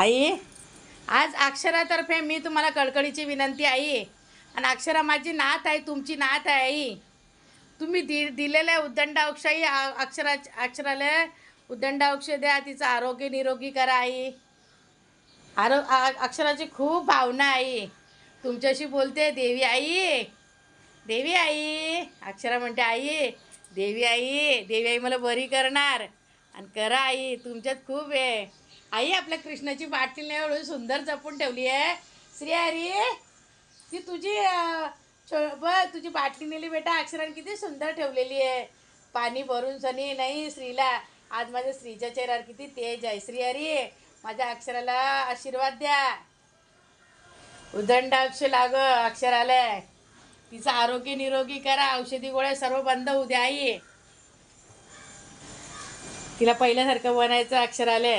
आई? आज अक्षरातर्फे मी तुम्हाला कडकडीची विनंती आई आणि अक्षरा माझी नात आहे तुमची नात आहे आई. तुम्ही दि दिलेल्या उद्दंड अक्षरा अक्षराला उद्दंडाक्ष द्या तिचं आरोग्य निरोगी करा आई. आरो अक्षराची खूप भावना आई तुमच्याशी बोलते देवी आई. देवी आई. अक्षरा म्हणते आई देवी आई देवी आई मला बरी करणार. आणि करा आई तुमच्यात खूप आहे. आई आपल्या कृष्णाची बाटली एवढी सुंदर जपून ठेवली आहे. श्री हरी ती तुझी ब तुझी बाटली नेली बेटा अक्षराने किती सुंदर ठेवलेली आहे. पाणी भरून सनी नाही श्रीला आज माझ्या स्त्रीच्या चेहऱ्यावर किती तेज आहे. श्री हरी माझ्या अक्षराला आशीर्वाद द्या. उदंड अक्ष लाग अक्षराला तिचं आरोग्य निरोगी करा औषधी गोळ्या सर्व बंद होऊ द्या आई. तिला पहिल्यासारखं बनायचं अक्षराला